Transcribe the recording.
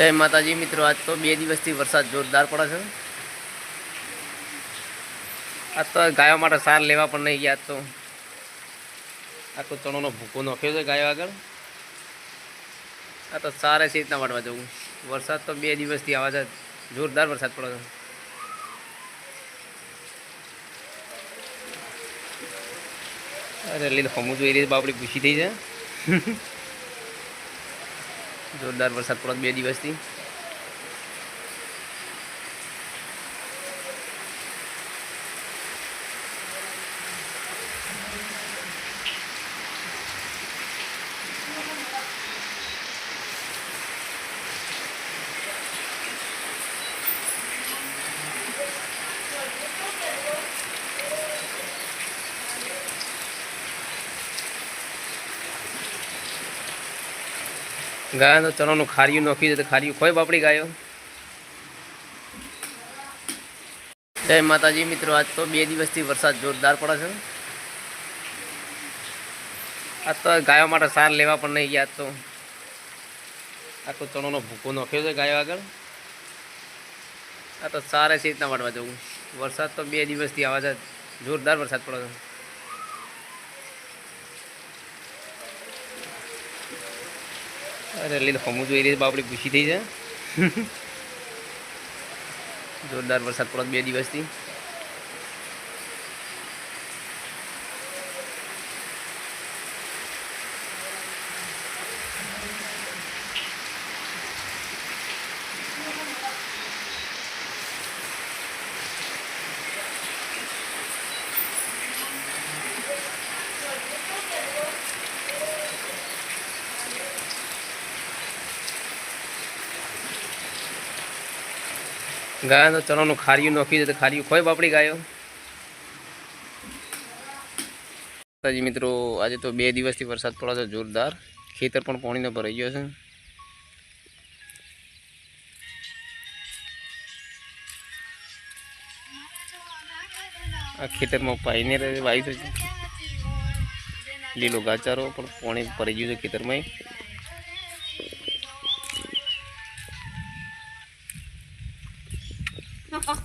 જય માતાજી, મિત્રો, આજ તો બે દિવસથી વરસાદ જોરદાર પડે છે. આજ તો ગાયો માટે સાર લેવા પણ નહીં ગયા તો. આખો ચણોનો ભૂકો નાખ્યો છે ગાયો આગળ. આ તો સારે છે રીતના વાટવા જવું. વરસાદ તો બે દિવસથી આવે છે. જોરદાર વરસાદ પડે છે. અરે, લીલ હમું રહી છે, બાપડી પૂછી થઈ છે. જોરદાર વરસાદ પડત બે દિવસથી. ગાય તો ચણાનું ખારીયું નાખ્યું છે તો ખારીયું ખોય બાપડી ગાયો? જય માતાજી, મિત્રો, આજ તો બે દિવસથી વરસાદ જોરદાર પડે છે. આજ તો ગાયો માટે સાર લેવા પણ નહીં ગયા તો આખો ચણોનો ભૂકો નાખ્યો છે ગાયો આગળ. આ તો સારે છે રીતના વાટવા જવું. વરસાદ તો બે દિવસથી આવે છે, જોરદાર વરસાદ પડે છે. અરે એટલે હમું જોઈ રહી બાપડી પૂછી થઈ છે જોરદાર વરસાદ પડે બે દિવસથી. ગાય તો ચણાનું ખારીયું નાખ્યું દે તો ખારીયું ખોય બાપડી ગાયો? માતાજી મિત્રો, આજે તો બે દિવસથી વરસાદ પડે છે, જોરદાર. ખેતર પણ પાણીનો ભરાઈ ગયો છે. આ ખેતરમાં પાઈને વાયુ છે. લીલો ગાચારો પણ પાણી ભરાઈ ગયું છે ખેતરમાં. 哈 哈